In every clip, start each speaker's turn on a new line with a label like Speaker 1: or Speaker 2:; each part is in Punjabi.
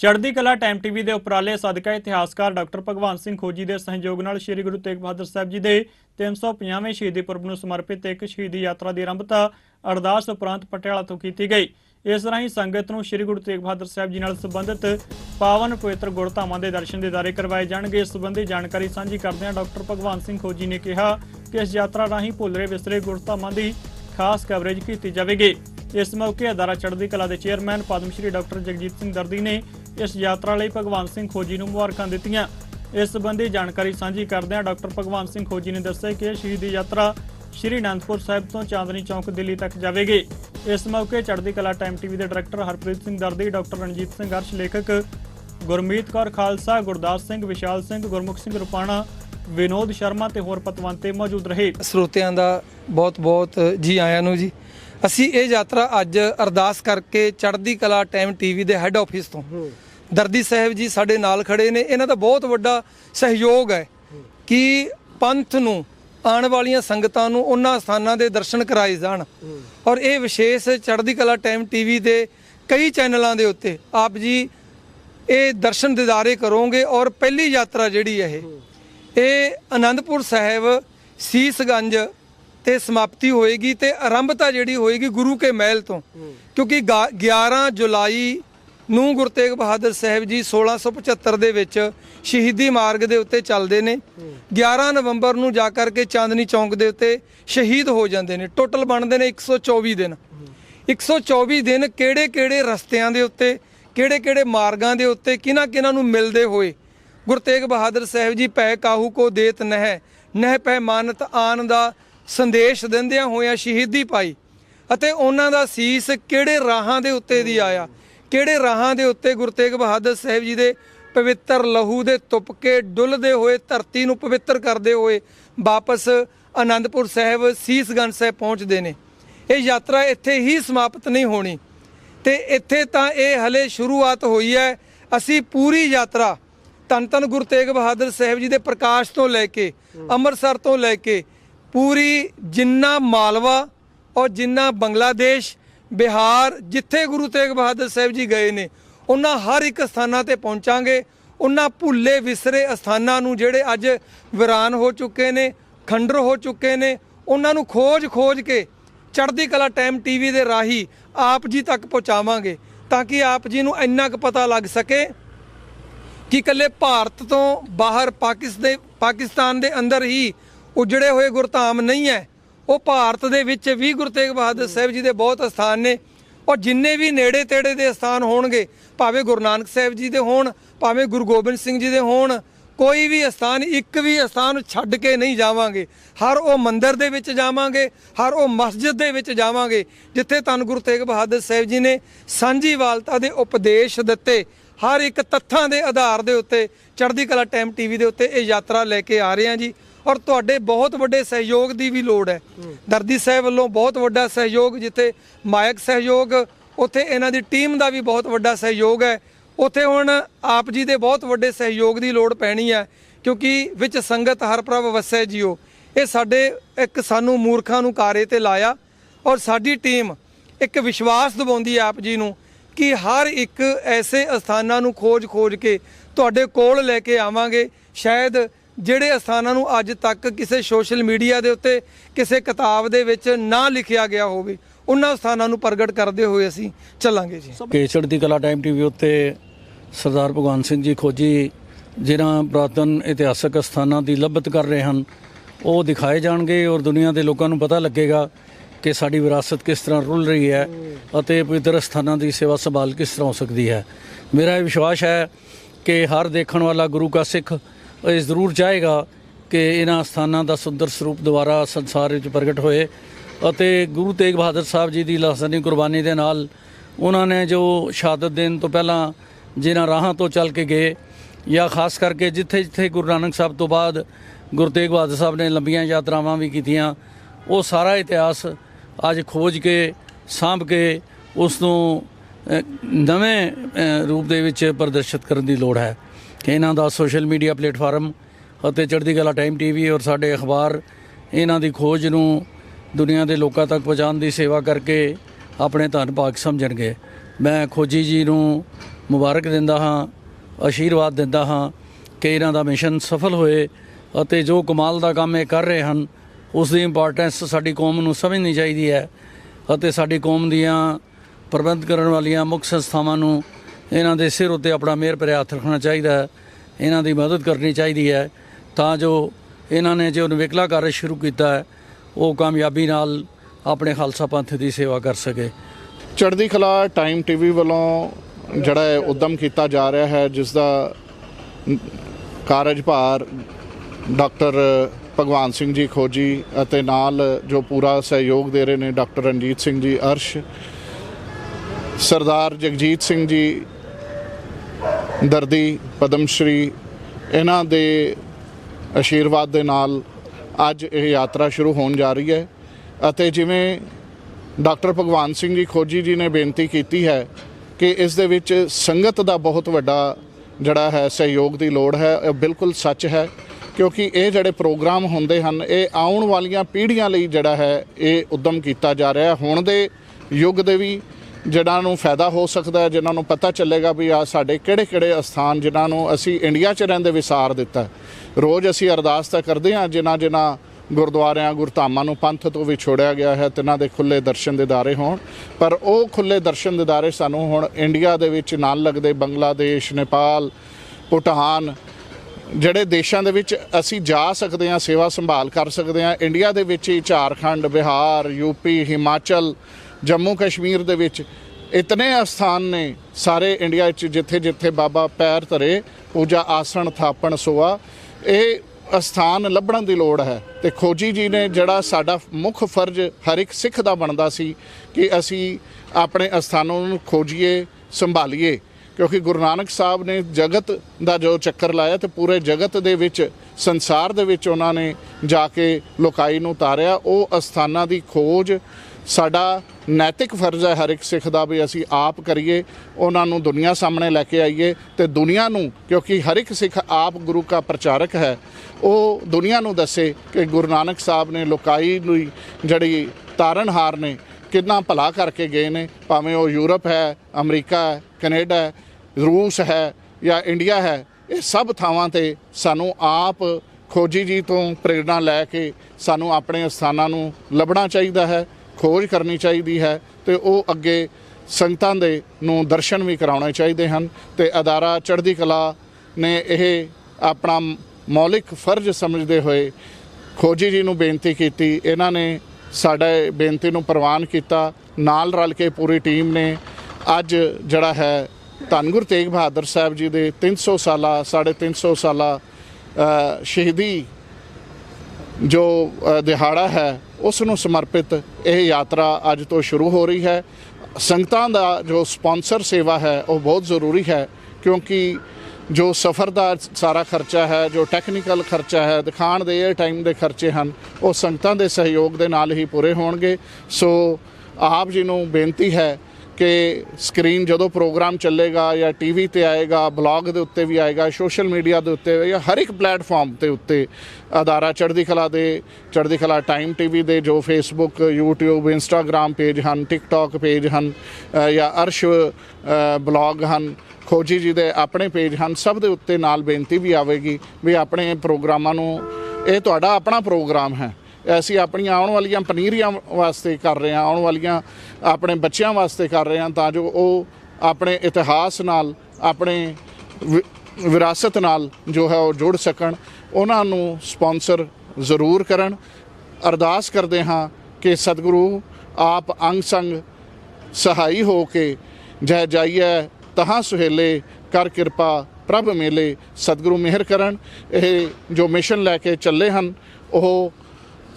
Speaker 1: ਚੜ੍ਹਦੀ ਕਲਾ ਟਾਈਮ ਟੀਵੀ ਦੇ ਉਪਰਾਲੇ ਸਦਕਾ ਇਤਿਹਾਸਕਾਰ ਡਾਕਟਰ ਭਗਵੰਤ ਸਿੰਘ ਖੋਜੀ ਦੇ ਸਹਿਯੋਗ ਨਾਲ ਸ੍ਰੀ ਗੁਰੂ ਤੇਗ ਬਹਾਦਰ ਸਾਹਿਬ ਜੀ ਦੇ 350ਵੇਂ ਸ਼ਹੀਦੀ ਪੁਰਬ ਨੂੰ ਸਮਰਪਿਤ ਇੱਕ ਸ਼ਹੀਦੀ ਯਾਤਰਾ ਦੀ ਆਰੰਭਤਾ ਅਰਦਾਸ ਉਪਰੰਤ ਪਟਿਆਲਾ ਤੋਂ ਕੀਤੀ ਗਈ। ਇਸ ਰਾਹੀਂ ਸੰਗਤ ਨੂੰ ਸ੍ਰੀ ਗੁਰੂ ਤੇਗ ਬਹਾਦਰ ਸਾਹਿਬ ਜੀ ਨਾਲ ਸੰਬੰਧਿਤ ਪਾਵਨ ਪਵਿੱਤਰ ਗੁਰਧਾਮਾਂ ਦੇ ਦਰਸ਼ਨ ਦੀਦਾਰੇ ਕਰਵਾਏ ਜਾਣਗੇ। ਇਸ ਸੰਬੰਧੀ ਜਾਣਕਾਰੀ ਸਾਂਝੀ ਕਰਦਿਆਂ ਡਾਕਟਰ ਭਗਵੰਤ ਸਿੰਘ ਖੋਜੀ ਨੇ ਕਿਹਾ ਕਿ ਇਸ ਯਾਤਰਾ ਰਾਹੀਂ ਭੁੱਲਰੇ ਵਿਸਰੇ ਗੁਰਧਾਮਾਂ ਦੀ ਖਾਸ ਕਵਰੇਜ ਕੀਤੀ ਜਾਵੇਗੀ। ਇਸ ਮੌਕੇ ਅਦਾਰਾ ਚੜ੍ਹਦੀ ਕਲਾ ਦੇ ਚੇਅਰਮੈਨ ਪਦਮ ਸ਼੍ਰੀ ਡਾਕਟਰ ਜਗਜੀਤ ਸਿੰਘ ਦਰਦੀ ਨੇ ਇਸ ਯਾਤਰਾ ਲਈ ਭਗਵੰਤ ਸਿੰਘ ਖੋਜੀ ਨੂੰ ਮੁਬਾਰਕਾਂ ਦਿੱਤੀਆਂ। ਇਸ ਸੰਬੰਧੀ ਜਾਣਕਾਰੀ ਸਾਂਝੀ ਕਰਦਿਆਂ ਡਾਕਟਰ ਭਗਵੰਤ ਸਿੰਘ ਖੋਜੀ ਨੇ ਦੱਸਿਆ ਕਿ ਇਹ ਸ਼ਹੀਦੀ ਯਾਤਰਾ ਸ਼੍ਰੀ ਅਨੰਦਪੁਰ ਸਾਹਿਬ ਤੋਂ ਚਾਂਦਨੀ ਚੌਕ, ਦਿੱਲੀ ਤੱਕ ਜਾਵੇਗੀ। ਇਸ ਮੌਕੇ ਚੜ੍ਹਦੀ ਕਲਾ ਟਾਈਮ ਟੀਵੀ ਦੇ ਡਾਇਰੈਕਟਰ ਹਰਪ੍ਰੀਤ ਸਿੰਘ ਦਰਦੀ, ਡਾਕਟਰ ਰਣਜੀਤ ਸਿੰਘ ਅਰਸ਼ ਲੇਖਕ ਗੁਰਮੀਤ ਕੌਰ ਖਾਲਸਾ, ਗੁਰਦਾਸ ਸਿੰਘ ਵਿਸ਼ਾਲ ਸਿੰਘ, ਗੁਰਮੁਖ ਸਿੰਘ ਰੁਪਾਣਾ, ਵਿਨੋਦ ਸ਼ਰਮਾ ਤੇ ਹੋਰ ਪਤਵੰਤੇ ਮੌਜੂਦ ਰਹੇ।
Speaker 2: ਸਰੋਤਿਆਂ ਦਾ ਬਹੁਤ-ਬਹੁਤ ਜੀ ਆਇਆਂ ਨੂੰ ਜੀ। ਅਸੀਂ ਇਹ ਯਾਤਰਾ ਅੱਜ ਅਰਦਾਸ ਕਰਕੇ ਚੜ੍ਹਦੀ ਕਲਾ ਟਾਈਮ ਟੀਵੀ ਦੇ ਹੈੱਡ ਆਫਿਸ ਤੋਂ ਦਰਦੀ ਸਾਹਿਬ ਜੀ ਸਾਡੇ ਨਾਲ ਖੜੇ ਨੇ। ਇਹਨਾਂ ਦਾ ਬਹੁਤ ਵੱਡਾ ਸਹਿਯੋਗ ਹੈ ਕਿ ਪੰਥ ਨੂੰ ਆਉਣ ਵਾਲੀਆਂ ਸੰਗਤਾਂ ਨੂੰ ਉਹਨਾਂ ਸਥਾਨਾਂ ਦੇ ਦਰਸ਼ਨ ਕਰਾਏ ਜਾਣ। ਔਰ ਇਹ ਵਿਸ਼ੇਸ਼ ਚੜ੍ਹਦੀ ਕਲਾ ਟਾਈਮ ਟੀਵੀ ਦੇ ਕਈ ਚੈਨਲਾਂ ਦੇ ਉੱਤੇ ਆਪ ਜੀ ਇਹ ਦਰਸ਼ਨ ਦਿਦਾਰੇ ਕਰੋਗੇ ਔਰ ਪਹਿਲੀ ਯਾਤਰਾ ਜਿਹੜੀ ਹੈ ਇਹ ਇਹ ਆਨੰਦਪੁਰ ਸਾਹਿਬ ਸੀਸਗੰਜ ਤੇ ਸਮਾਪਤੀ ਹੋਏਗੀ ਤੇ ਆਰੰਭਤਾ ਜਿਹੜੀ ਹੋਏਗੀ ਗੁਰੂ ਕੇ ਮਹਿਲ ਤੋਂ। ਕਿਉਂਕਿ ਗਾ- 11 ਜੁਲਾਈ ਨੂੰ ਗੁਰੂ ਤੇਗ ਬਹਾਦਰ ਸਾਹਿਬ ਜੀ 1675 ਦੇ ਵਿੱਚ ਸ਼ਹੀਦੀ ਮਾਰਗ ਦੇ ਉੱਤੇ ਚੱਲਦੇ ਨੇ। 11 ਨਵੰਬਰ ਨੂੰ ਜਾ ਕਰਕੇ ਚਾਂਦਨੀ ਚੌਂਕ ਦੇ ਉੱਤੇ ਸ਼ਹੀਦ ਹੋ ਜਾਂਦੇ ਨੇ। ਟੋਟਲ ਬਣਦੇ ਨੇ 124 ਦਿਨ। 124 ਦਿਨ ਕਿਹੜੇ-ਕਿਹੜੇ ਰਸਤਿਆਂ ਦੇ ਉੱਤੇ, ਕਿਹੜੇ-ਕਿਹੜੇ ਮਾਰਗਾਂ ਦੇ ਉੱਤੇ ਕਿਹਨਾਂ ਕਿਹਨਾਂ ਨੂੰ ਮਿਲਦੇ ਹੋਏ ਗੁਰੂ ਤੇਗ ਬਹਾਦਰ ਸਾਹਿਬ ਜੀ ਪੈ ਕਾਹੂ ਕੋ ਦੇਤ ਨਹਿ ਨਹਿ ਪੈ ਮਾਨਤ ਆਨ ਦਾ ਸੰਦੇਸ਼ ਦਿੰਦਿਆਂ ਹੋਇਆਂ ਸ਼ਹੀਦੀ ਪਾਈ। ਅਤੇ ਉਹਨਾਂ ਦਾ ਸੀਸ ਕਿਹੜੇ ਰਾਹਾਂ ਦੇ ਉੱਤੇ ਦੀ ਆਇਆ? ਕਿਹੜੇ ਰਾਹਾਂ ਦੇ ਉੱਤੇ ਗੁਰੂ ਤੇਗ ਬਹਾਦਰ ਸਾਹਿਬ ਜੀ ਦੇ ਪਵਿੱਤਰ ਲਹੂ ਦੇ ਤੁਪਕੇ ਡੁੱਲਦੇ ਹੋਏ ਧਰਤੀ ਨੂੰ ਪਵਿੱਤਰ ਕਰਦੇ ਹੋਏ ਵਾਪਸ ਆਨੰਦਪੁਰ ਸਾਹਿਬ, ਸੀਸਗੰਜ ਸਾਹਿਬ ਪਹੁੰਚਦੇ ਨੇ। ਇਹ ਯਾਤਰਾ ਇੱਥੇ ਹੀ ਸਮਾਪਤ ਨਹੀਂ ਹੋਣੀ। ਤੇ ਇੱਥੇ ਤਾਂ ਇਹ ਹਲੇ ਸ਼ੁਰੂਆਤ ਹੋਈ ਹੈ। ਅਸੀਂ ਪੂਰੀ ਯਾਤਰਾ ਧੰਨ ਧੰਨ ਗੁਰੂ ਤੇਗ ਬਹਾਦਰ ਸਾਹਿਬ ਜੀ ਦੇ ਪ੍ਰਕਾਸ਼ ਤੋਂ ਲੈ ਕੇ, ਅੰਮ੍ਰਿਤਸਰ ਤੋਂ ਲੈ ਕੇ, ਪੂਰੀ ਜਿੰਨਾ ਮਾਲਵਾ ਔਰ ਜਿੰਨਾ ਬੰਗਲਾਦੇਸ਼ ਬਿਹਾਰ ਜਿੱਥੇ ਗੁਰੂ ਤੇਗ ਬਹਾਦਰ ਸਾਹਿਬ ਜੀ ਗਏ ਨੇ, ਉਹਨਾਂ ਹਰ ਇੱਕ ਸਥਾਨਾਂ ਤੇ ਪਹੁੰਚਾਂਗੇ। ਉਹਨਾਂ ਭੁੱਲੇ ਵਿਸਰੇ ਅਸਥਾਨਾਂ ਨੂੰ ਜਿਹੜੇ ਅੱਜ ਵਿਰਾਨ ਹੋ ਚੁੱਕੇ ਨੇ, ਖੰਡਰ ਹੋ ਚੁੱਕੇ ਨੇ, ਉਹਨਾਂ ਨੂੰ ਖੋਜ ਖੋਜ ਕੇ ਚੜ੍ਹਦੀ ਕਲਾ ਟਾਈਮ ਟੀਵੀ ਦੇ ਰਾਹੀਂ ਆਪ ਜੀ ਤੱਕ ਪਹੁੰਚਾਵਾਂਗੇ ਤਾਂ ਕਿ ਆਪ ਜੀ ਨੂੰ ਇੰਨਾ ਕੁ ਪਤਾ ਲੱਗ ਸਕੇ ਕਿ ਇਕੱਲੇ ਭਾਰਤ ਤੋਂ ਬਾਹਰ ਪਾਕਿਸਤਾਨ ਪਾਕਿਸਤਾਨ ਦੇ ਅੰਦਰ ਹੀ ਉਜੜੇ ਹੋਏ ਗੁਰਧਾਮ ਨਹੀਂ ਹੈ। ਉਹ ਭਾਰਤ ਦੇ ਵਿੱਚ ਵੀ ਗੁਰੂ ਤੇਗ ਬਹਾਦਰ ਸਾਹਿਬ ਜੀ ਦੇ ਬਹੁਤ ਸਥਾਨ ਨੇ ਔਰ ਜਿੰਨੇ ਵੀ ਨੇੜੇ ਤੇੜੇ ਦੇ ਸਥਾਨ ਹੋਣਗੇ, ਭਾਵੇਂ ਗੁਰੂ ਨਾਨਕ ਸਾਹਿਬ ਜੀ ਦੇ ਹੋਣ, ਭਾਵੇਂ ਗੁਰੂ ਗੋਬਿੰਦ ਸਿੰਘ ਜੀ ਦੇ ਹੋਣ, ਕੋਈ ਵੀ ਸਥਾਨ ਇੱਕ ਵੀ ਸਥਾਨ ਛੱਡ ਕੇ ਨਹੀਂ ਜਾਵਾਂਗੇ। ਹਰ ਉਹ ਮੰਦਿਰ ਦੇ ਵਿੱਚ ਜਾਵਾਂਗੇ, ਹਰ ਉਹ ਮਸਜਿਦ ਦੇ ਵਿੱਚ ਜਾਵਾਂਗੇ, ਜਿੱਥੇ ਧੰਨ ਗੁਰੂ ਤੇਗ ਬਹਾਦਰ ਸਾਹਿਬ ਜੀ ਨੇ ਸਾਂਝੀ ਵਾਲਤਾ ਦੇ ਉਪਦੇਸ਼ ਦਿੱਤੇ। ਹਰ ਇੱਕ ਤੱਥਾਂ ਦੇ ਆਧਾਰ ਦੇ ਉੱਤੇ ਚੜ੍ਹਦੀ ਕਲਾ ਟਾਈਮ ਟੀਵੀ ਦੇ ਉੱਤੇ ਇਹ ਯਾਤਰਾ ਲੈ ਕੇ ਆ ਰਹੇ ਹਾਂ ਜੀ। ਔਰ ਤੁਹਾਡੇ ਬਹੁਤ ਵੱਡੇ ਸਹਿਯੋਗ ਦੀ ਵੀ ਲੋੜ ਹੈ। ਦਰਦੀ ਸਾਹਿਬ ਵੱਲੋਂ ਬਹੁਤ ਵੱਡਾ ਸਹਿਯੋਗ ਜਿੱਥੇ ਮਾਇਕ ਸਹਿਯੋਗ ਉੱਥੇ ਇਹਨਾਂ ਦੀ ਟੀਮ ਦਾ ਵੀ ਬਹੁਤ ਵੱਡਾ ਸਹਿਯੋਗ ਹੈ। ਉੱਥੇ ਹੁਣ ਆਪ ਜੀ ਦੇ ਬਹੁਤ ਵੱਡੇ ਸਹਿਯੋਗ ਦੀ ਲੋੜ ਪੈਣੀ ਹੈ ਕਿਉਂਕਿ ਵਿੱਚ ਸੰਗਤ ਹਰ ਪ੍ਰਭ ਵਸੈ ਜੀਓ। ਇਹ ਸਾਡੇ ਇੱਕ ਸਾਨੂੰ ਮੂਰਖਾਂ ਨੂੰ ਕਾਰੇ ਤੇ ਲਾਇਆ ਔਰ ਸਾਡੀ ਟੀਮ ਇੱਕ ਵਿਸ਼ਵਾਸ ਦਿਵਾਉਂਦੀ ਹੈ ਆਪ ਜੀ ਨੂੰ ਕਿ ਹਰ ਇੱਕ ਐਸੇ ਅਸਥਾਨਾਂ ਨੂੰ ਖੋਜ-ਖੋਜ ਕੇ ਤੁਹਾਡੇ ਕੋਲ ਲੈ ਕੇ ਆਵਾਂਗੇ। ਸ਼ਾਇਦ ਜਿਹੜੇ ਅਸਥਾਨਾਂ ਨੂੰ ਅੱਜ ਤੱਕ ਕਿਸੇ ਸੋਸ਼ਲ ਮੀਡੀਆ ਦੇ ਉੱਤੇ, ਕਿਸੇ ਕਿਤਾਬ ਦੇ ਵਿੱਚ ਨਾ ਲਿਖਿਆ ਗਿਆ ਹੋਵੇ, ਉਹਨਾਂ ਸਥਾਨਾਂ ਨੂੰ ਪ੍ਰਗਟ ਕਰਦੇ ਹੋਏ ਅਸੀਂ ਚੱਲਾਂਗੇ ਜੀ।
Speaker 3: ਕੇਸੜ ਦੀ ਕਲਾ ਟਾਈਮ ਟੀਵੀ ਉੱਤੇ ਸਰਦਾਰ ਭਗਵਾਨ ਸਿੰਘ ਜੀ ਖੋਜੀ, ਜਿਨ੍ਹਾਂ ਪ੍ਰਾਤਨ ਇਤਿਹਾਸਕ ਸਥਾਨਾਂ ਦੀ ਲੱਭਤ ਕਰ ਰਹੇ ਹਨ, ਉਹ ਦਿਖਾਏ ਜਾਣਗੇ ਔਰ ਦੁਨੀਆ ਦੇ ਲੋਕਾਂ ਨੂੰ ਪਤਾ ਲੱਗੇਗਾ ਕਿ ਸਾਡੀ ਵਿਰਾਸਤ ਕਿਸ ਤਰ੍ਹਾਂ ਰੁੱਲ ਰਹੀ ਹੈ ਅਤੇ ਪਵਿੱਤਰ ਸਥਾਨਾਂ ਦੀ ਸੇਵਾ ਸੰਭਾਲ ਕਿਸ ਤਰ੍ਹਾਂ ਹੋ ਸਕਦੀ ਹੈ। ਮੇਰਾ ਇਹ ਵਿਸ਼ਵਾਸ ਹੈ ਕਿ ਹਰ ਦੇਖਣ ਵਾਲਾ ਗੁਰੂ ਕਾ ਸਿੱਖ ਇਹ ਜ਼ਰੂਰ ਚਾਹੇਗਾ ਕਿ ਇਹਨਾਂ ਸਥਾਨਾਂ ਦਾ ਸੁੰਦਰ ਸਰੂਪ ਦੁਬਾਰਾ ਸੰਸਾਰ ਵਿੱਚ ਪ੍ਰਗਟ ਹੋਏ ਅਤੇ ਗੁਰੂ ਤੇਗ ਬਹਾਦਰ ਸਾਹਿਬ ਜੀ ਦੀ ਲਾਸਾਨੀ ਕੁਰਬਾਨੀ ਦੇ ਨਾਲ ਉਹਨਾਂ ਨੇ ਜੋ ਸ਼ਹਾਦਤ ਦੇਣ ਤੋਂ ਪਹਿਲਾਂ ਜਿਨ੍ਹਾਂ ਰਾਹਾਂ ਤੋਂ ਚੱਲ ਕੇ ਗਏ ਜਾਂ ਖਾਸ ਕਰਕੇ ਜਿੱਥੇ ਜਿੱਥੇ ਗੁਰੂ ਨਾਨਕ ਸਾਹਿਬ ਤੋਂ ਬਾਅਦ ਗੁਰੂ ਤੇਗ ਬਹਾਦਰ ਸਾਹਿਬ ਨੇ ਲੰਬੀਆਂ ਯਾਤਰਾਵਾਂ ਵੀ ਕੀਤੀਆਂ, ਉਹ ਸਾਰਾ ਇਤਿਹਾਸ ਅੱਜ ਖੋਜ ਕੇ, ਸਾਂਭ ਕੇ ਉਸ ਨੂੰ ਨਵੇਂ ਰੂਪ ਦੇ ਵਿੱਚ ਪ੍ਰਦਰਸ਼ਿਤ ਕਰਨ ਦੀ ਲੋੜ ਹੈ। ਕਿ ਇਹਨਾਂ ਦਾ ਸੋਸ਼ਲ ਮੀਡੀਆ ਪਲੇਟਫਾਰਮ ਅਤੇ ਚੜ੍ਹਦੀ ਕਲਾ ਟਾਈਮ ਟੀਵੀ ਔਰ ਸਾਡੇ ਅਖਬਾਰ ਇਹਨਾਂ ਦੀ ਖੋਜ ਨੂੰ ਦੁਨੀਆ ਦੇ ਲੋਕਾਂ ਤੱਕ ਪਹੁੰਚਾਉਣ ਦੀ ਸੇਵਾ ਕਰਕੇ ਆਪਣੇ ਧੰਨ ਭਾਗ ਸਮਝਣਗੇ। ਮੈਂ ਖੋਜੀ ਜੀ ਨੂੰ ਮੁਬਾਰਕ ਦਿੰਦਾ ਹਾਂ ਆਸ਼ੀਰਵਾਦ ਦਿੰਦਾ ਹਾਂ ਕਿ ਇਹਨਾਂ ਦਾ ਮਿਸ਼ਨ ਸਫਲ ਹੋਏ ਅਤੇ ਜੋ ਕਮਾਲ ਦਾ ਕੰਮ ਇਹ ਕਰ ਰਹੇ ਹਨ, ਉਸ ਦੀ ਇੰਪੋਰਟੈਂਸ ਸਾਡੀ ਕੌਮ ਨੂੰ ਸਮਝਣੀ ਚਾਹੀਦੀ ਹੈ ਅਤੇ ਸਾਡੀ ਕੌਮ ਦੀਆਂ ਪ੍ਰਬੰਧ ਕਰਨ ਵਾਲੀਆਂ ਮੁੱਖ ਸੰਸਥਾਵਾਂ ਨੂੰ ਇਹਨਾਂ ਦੇ ਸਿਰ ਉੱਤੇ ਆਪਣਾ ਮਿਹਰ ਭਰਿਆ ਹੱਥ ਰੱਖਣਾ ਚਾਹੀਦਾ ਹੈ। ਇਹਨਾਂ ਦੀ ਮਦਦ ਕਰਨੀ ਚਾਹੀਦੀ ਹੈ। ਤਾਂ ਜੋ ਇਹਨਾਂ ਨੇ ਜੋ ਨਿਵੇਕਲਾ ਕਾਰਜ ਸ਼ੁਰੂ ਕੀਤਾ ਹੈ, ਉਹ ਕਾਮਯਾਬੀ ਨਾਲ ਆਪਣੇ ਖਾਲਸਾ ਪੰਥ ਦੀ ਸੇਵਾ ਕਰ ਸਕੇ।
Speaker 4: ਚੜ੍ਹਦੀ ਕਲਾ ਟਾਈਮ ਟੀਵੀ ਵੱਲੋਂ ਜਿਹੜਾ ਹੈ ਉਦਮ ਕੀਤਾ ਜਾ ਰਿਹਾ ਹੈ, ਜਿਸ ਦਾ ਕਾਰਜਭਾਰ ਡਾਕਟਰ ਭਗਵਾਨ ਸਿੰਘ ਜੀ ਖੋਜੀ ਅਤੇ ਨਾਲ ਜੋ ਪੂਰਾ ਸਹਿਯੋਗ ਦੇ ਰਹੇ ਨੇ ਡਾਕਟਰ ਰਣਜੀਤ ਸਿੰਘ ਜੀ, ਅਰਸ਼, ਸਰਦਾਰ ਜਗਜੀਤ ਸਿੰਘ ਜੀ ਦਰਦੀ, ਪਦਮਸ਼੍ਰੀ, ਇਹਨਾਂ ਦੇ ਆਸ਼ੀਰਵਾਦ ਦੇ ਨਾਲ ਅੱਜ ਇਹ ਯਾਤਰਾ ਸ਼ੁਰੂ ਹੋਣ ਜਾ ਰਹੀ ਹੈ ਅਤੇ ਜਿਵੇਂ ਡਾਕਟਰ ਭਗਵਾਨ ਸਿੰਘ ਜੀ ਖੋਜੀ ਜੀ ਨੇ ਬੇਨਤੀ ਕੀਤੀ ਹੈ ਕਿ ਇਸ ਦੇ ਵਿੱਚ ਸੰਗਤ ਦਾ ਬਹੁਤ ਵੱਡਾ ਜਿਹੜਾ ਹੈ ਸਹਿਯੋਗ ਦੀ ਲੋੜ ਹੈ, ਇਹ ਬਿਲਕੁਲ ਸੱਚ ਹੈ, ਕਿਉਂਕਿ ਇਹ ਜਿਹੜੇ ਪ੍ਰੋਗਰਾਮ ਹੁੰਦੇ ਹਨ, ਇਹ ਆਉਣ ਵਾਲੀਆਂ ਪੀੜ੍ਹੀਆਂ ਲਈ ਜਿਹੜਾ ਹੈ ਇਹ ਉਦਮ ਕੀਤਾ ਜਾ ਰਿਹਾ ਹੁਣ ਦੇ ਯੁੱਗ ਦੇ ਵੀ ਜਿਨ੍ਹਾਂ ਨੂੰ ਫਾਇਦਾ ਹੋ ਸਕਦਾ ਹੈ, ਜਿਨ੍ਹਾਂ ਨੂੰ ਪਤਾ ਚੱਲੇਗਾ ਵੀ ਆ ਸਾਡੇ ਕਿਹੜੇ ਕਿਹੜੇ ਅਸਥਾਨ ਜਿਨ੍ਹਾਂ ਨੂੰ ਅਸੀਂ ਇੰਡੀਆ 'ਚ ਰਹਿੰਦੇ ਵਿਸਾਰ ਦਿੱਤਾ ਰੋਜ਼ ਅਸੀਂ ਅਰਦਾਸ ਤਾਂ ਕਰਦੇ ਹਾਂ ਜਿਨ੍ਹਾਂ ਜਿਨ੍ਹਾਂ ਗੁਰਦੁਆਰਿਆਂ, ਗੁਰਧਾਮਾਂ ਨੂੰ ਪੰਥ ਤੋਂ ਵੀ ਛੋੜਿਆ ਗਿਆ ਹੈ, ਤਿਨਾਂ ਦੇ ਖੁੱਲੇ ਦਰਸ਼ਨ ਦਿਦਾਰੇ ਹੋਣ। ਪਰ ਉਹ ਖੁੱਲੇ ਦਰਸ਼ਨ ਦਿਦਾਰੇ ਸਾਨੂੰ ਹੁਣ ਇੰਡੀਆ ਦੇ ਵਿੱਚ ਨਾਲ ਲੱਗਦੇ ਬੰਗਲਾਦੇਸ਼, ਨੇਪਾਲ, ਭੂਟਾਨ, ਜਿਹੜੇ ਦੇਸ਼ਾਂ ਦੇ ਵਿੱਚ ਅਸੀਂ ਜਾ ਸਕਦੇ ਹਾਂ, ਸੇਵਾ ਸੰਭਾਲ ਕਰ ਸਕਦੇ ਹਾਂ। ਇੰਡੀਆ ਦੇ ਵਿੱਚ ਹੀ ਝਾਰਖੰਡ, ਬਿਹਾਰ ਯੂਪੀ ਹਿਮਾਚਲ ਜੰਮੂ ਕਸ਼ਮੀਰ ਦੇ ਵਿੱਚ ਇਤਨੇ ਅਸਥਾਨ ਨੇ ਸਾਰੇ ਇੰਡੀਆ ਵਿੱਚ ਜਿੱਥੇ ਜਿੱਥੇ ਬਾਬਾ ਪੈਰ ਧਰੇ, ਪੂਜਾ ਆਸਣ, ਥਾਪਣ, ਸੋਆ, ਇਹ ਅਸਥਾਨ ਲੱਭਣ ਦੀ ਲੋੜ ਹੈ। ਤੇ ਖੋਜੀ ਜੀ ਨੇ ਜਿਹੜਾ ਸਾਡਾ ਮੁੱਖ ਫਰਜ਼ ਹਰ ਇੱਕ ਸਿੱਖ ਦਾ ਬਣਦਾ ਸੀ ਕਿ ਅਸੀਂ ਆਪਣੇ ਅਸਥਾਨਾਂ ਨੂੰ ਖੋਜੀਏ, ਸੰਭਾਲੀਏ। ਕਿਉਂਕਿ ਗੁਰੂ ਨਾਨਕ ਸਾਹਿਬ ਨੇ ਜਗਤ ਦਾ ਜੋ ਚੱਕਰ ਲਾਇਆ ਤੇ ਪੂਰੇ ਜਗਤ ਦੇ ਵਿੱਚ, ਸੰਸਾਰ ਦੇ ਵਿੱਚ ਉਹਨਾਂ ਨੇ ਜਾ ਕੇ ਲੋਕਾਈ ਨੂੰ ਉਤਾਰਿਆ ਉਹ ਅਸਥਾਨਾਂ ਦੀ ਖੋਜ ਸਾਡਾ ਨੈਤਿਕ ਫਰਜ਼ ਹੈ ਹਰ ਇੱਕ ਸਿੱਖ ਦਾ ਵੀ ਅਸੀਂ ਆਪ ਕਰੀਏ, ਉਹਨਾਂ ਨੂੰ ਦੁਨੀਆ ਸਾਹਮਣੇ ਲੈ ਕੇ ਆਈਏ ਤੇ ਦੁਨੀਆ ਨੂੰ, ਕਿਉਂਕਿ ਹਰ ਇੱਕ ਸਿੱਖ ਆਪ ਗੁਰੂ ਦਾ ਪ੍ਰਚਾਰਕ ਹੈ, ਉਹ ਦੁਨੀਆ ਨੂੰ ਦੱਸੇ ਕਿ ਗੁਰੂ ਨਾਨਕ ਸਾਹਿਬ ਨੇ ਲੋਕਾਈ ਨੂੰ ਜਿਹੜੀ ਤਾਰਨਹਾਰ ਨੇ, ਕਿੰਨਾ ਭਲਾ ਕਰਕੇ ਗਏ ਨੇ, ਭਾਵੇਂ ਉਹ ਯੂਰਪ ਹੈ, ਅਮਰੀਕਾ ਹੈ, ਕੈਨੇਡਾ ਹੈ, ਰੂਸ ਹੈ ਜਾਂ ਇੰਡੀਆ ਹੈ, ਇਹ ਸਭ ਥਾਵਾਂ ਤੇ ਸਾਨੂੰ ਆਪ ਖੋਜੀ ਜੀ ਤੋਂ ਪ੍ਰੇਰਣਾ ਲੈ ਕੇ ਸਾਨੂੰ ਆਪਣੇ ਸਥਾਨਾਂ ਨੂੰ ਲੱਭਣਾ ਚਾਹੀਦਾ ਹੈ। ਖੋਜ ਕਰਨੀ ਚਾਹੀਦੀ ਹੈ ਤੇ ਉਹ ਅੱਗੇ ਸੰਗਤਾਂ ਦੇ ਨੂੰ ਦਰਸ਼ਨ ਵੀ ਕਰਾਉਣੇ ਚਾਹੀਦੇ ਹਨ ਤੇ ਅਦਾਰਾ ਚੜ੍ਹਦੀ ਕਲਾ ਨੇ ਇਹ ਆਪਣਾ ਮੌਲਿਕ ਫਰਜ਼ ਸਮਝਦੇ ਹੋਏ ਖੋਜੀ ਜੀ ਨੂੰ ਬੇਨਤੀ ਕੀਤੀ। ਇਹਨਾਂ ਨੇ ਸਾਡੇ ਬੇਨਤੀ ਨੂੰ ਪ੍ਰਵਾਨ ਕੀਤਾ। ਨਾਲ ਰਲ ਕੇ ਪੂਰੀ ਟੀਮ ਨੇ ਅੱਜ ਜਿਹੜਾ ਹੈ ਧੰਨ ਗੁਰੂ ਤੇਗ ਬਹਾਦਰ ਸਾਹਿਬ ਜੀ ਦੇ 300 ਸਾਲਾ 350 ਸਾਲਾ ਅ, ਸ਼ਹੀਦੀ ਜੋ ਦਿਹਾੜਾ ਹੈ, ਉਸ ਨੂੰ ਸਮਰਪਿਤ ਇਹ ਯਾਤਰਾ ਅੱਜ ਤੋਂ ਸ਼ੁਰੂ ਹੋ ਰਹੀ ਹੈ। ਸੰਗਤਾਂ ਦਾ ਜੋ ਸਪਾਂਸਰ ਸੇਵਾ ਹੈ, ਉਹ ਬਹੁਤ ਜ਼ਰੂਰੀ ਹੈ, ਕਿਉਂਕਿ ਜੋ ਸਫ਼ਰ ਦਾ ਸਾਰਾ ਖਰਚਾ ਹੈ, ਜੋ ਟੈਕਨੀਕਲ ਖਰਚਾ ਹੈ ਦਿਖਾਣ ਦੇ 에ਅਰ ਟਾਈਮ ਦੇ ਖਰਚੇ ਹਨ, ਉਹ ਸੰਗਤਾਂ ਦੇ ਸਹਿਯੋਗ ਦੇ ਨਾਲ ਹੀ ਪੂਰੇ ਹੋਣਗੇ। ਸੋ ਆਪ ਜੀ ਨੂੰ ਬੇਨਤੀ ਹੈ ਕਿ ਸਕਰੀਨ ਜਦੋਂ ਪ੍ਰੋਗਰਾਮ ਚੱਲੇਗਾ ਜਾਂ ਟੀਵੀ ਤੇ ਆਏਗਾ ਬਲੌਗ ਦੇ ਉੱਤੇ ਵੀ ਆਏਗਾ ਸੋਸ਼ਲ ਮੀਡੀਆ ਦੇ ਉੱਤੇ ਜਾਂ ਹਰ ਇੱਕ ਪਲੇਟਫਾਰਮ ਤੇ ਉੱਤੇ ਅਦਾਰਾ ਚੜ੍ਹਦੀ ਕਲਾ ਦੇ ਚੜ੍ਹਦੀ ਕਲਾ ਟਾਈਮ ਟੀਵੀ ਦੇ ਜੋ ਫੇਸਬੁੱਕ YouTube ਇੰਸਟਾਗ੍ਰam ਪੇਜ ਹਨ ਟਿਕਟੌਕ ਪੇਜ ਹਨ ਜਾਂ ਅਰਸ਼ ਅ, ਬਲੌਗ ਹਨ ਖੋਜੀ ਜੀ ਦੇ ਆਪਣੇ ਪੇਜ ਹਨ ਸਭ ਦੇ ਉੱਤੇ ਨਾਲ ਬੇਨਤੀ ਵੀ ਆਵੇਗੀ ਵੀ ਆਪਣੇ ਪ੍ਰੋਗਰਾਮਾਂ ਨੂੰ ਇਹ ਤੁਹਾਡਾ ਆਪਣਾ ਪ੍ਰੋਗਰਾਮ ਹੈ। ਅਸੀਂ ਆਪਣੀਆਂ ਆਉਣ ਵਾਲੀਆਂ ਪਨੀਰੀਆਂ ਵਾਸਤੇ ਕਰ ਰਹੇ ਹਾਂ, ਆਉਣ ਵਾਲੀਆਂ ਆਪਣੇ ਬੱਚਿਆਂ ਵਾਸਤੇ ਕਰ ਰਹੇ ਹਾਂ ਤਾਂ ਜੋ ਉਹ ਆਪਣੇ ਇਤਿਹਾਸ ਨਾਲ, ਆਪਣੇ ਵਿ- ਵਿਰਾਸਤ ਨਾਲ ਜੋ ਹੈ ਉਹ ਜੁੜ ਸਕਣ। ਉਹਨਾਂ ਨੂੰ ਸਪਾਂਸਰ ਜ਼ਰੂਰ ਕਰਨ। ਅਰਦਾਸ ਕਰਦੇ ਹਾਂ ਕਿ ਸਤਿਗੁਰੂ ਆਪ ਅੰਗ ਸੰਗ ਸਹਾਈ ਹੋ ਕੇ ਜੈ ਜਾਈਐ, ਤਹਾਂ ਸੁਹੇਲੇ, ਕਰ ਕਿਰਪਾ ਪ੍ਰਭ ਮੇਲੇ, ਸਤਿਗੁਰੂ ਮਿਹਰ ਕਰਨ। ਇਹ ਜੋ ਮਿਸ਼ਨ ਲੈ ਕੇ ਚੱਲੇ ਹਨ, ਉਹ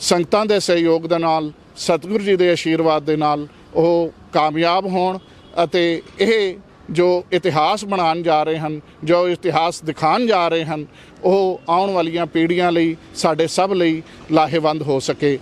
Speaker 4: ਸੰਗਤਾਂ ਦੇ ਸਹਿਯੋਗ ਦੇ ਨਾਲ, ਸਤਿਗੁਰੂ ਜੀ ਦੇ ਆਸ਼ੀਰਵਾਦ ਦੇ ਨਾਲ ਉਹ ਕਾਮਯਾਬ ਹੋਣ ਅਤੇ ਇਹ ਜੋ ਇਤਿਹਾਸ ਬਣਾਉਣ ਜਾ ਰਹੇ ਹਨ, ਜੋ ਇਤਿਹਾਸ ਦਿਖਾਉਣ ਜਾ ਰਹੇ ਹਨ, ਉਹ ਆਉਣ ਵਾਲੀਆਂ ਪੀੜ੍ਹੀਆਂ ਲਈ, ਸਾਡੇ ਸਭ ਲਈ ਲਾਹੇਵੰਦ ਹੋ ਸਕੇ।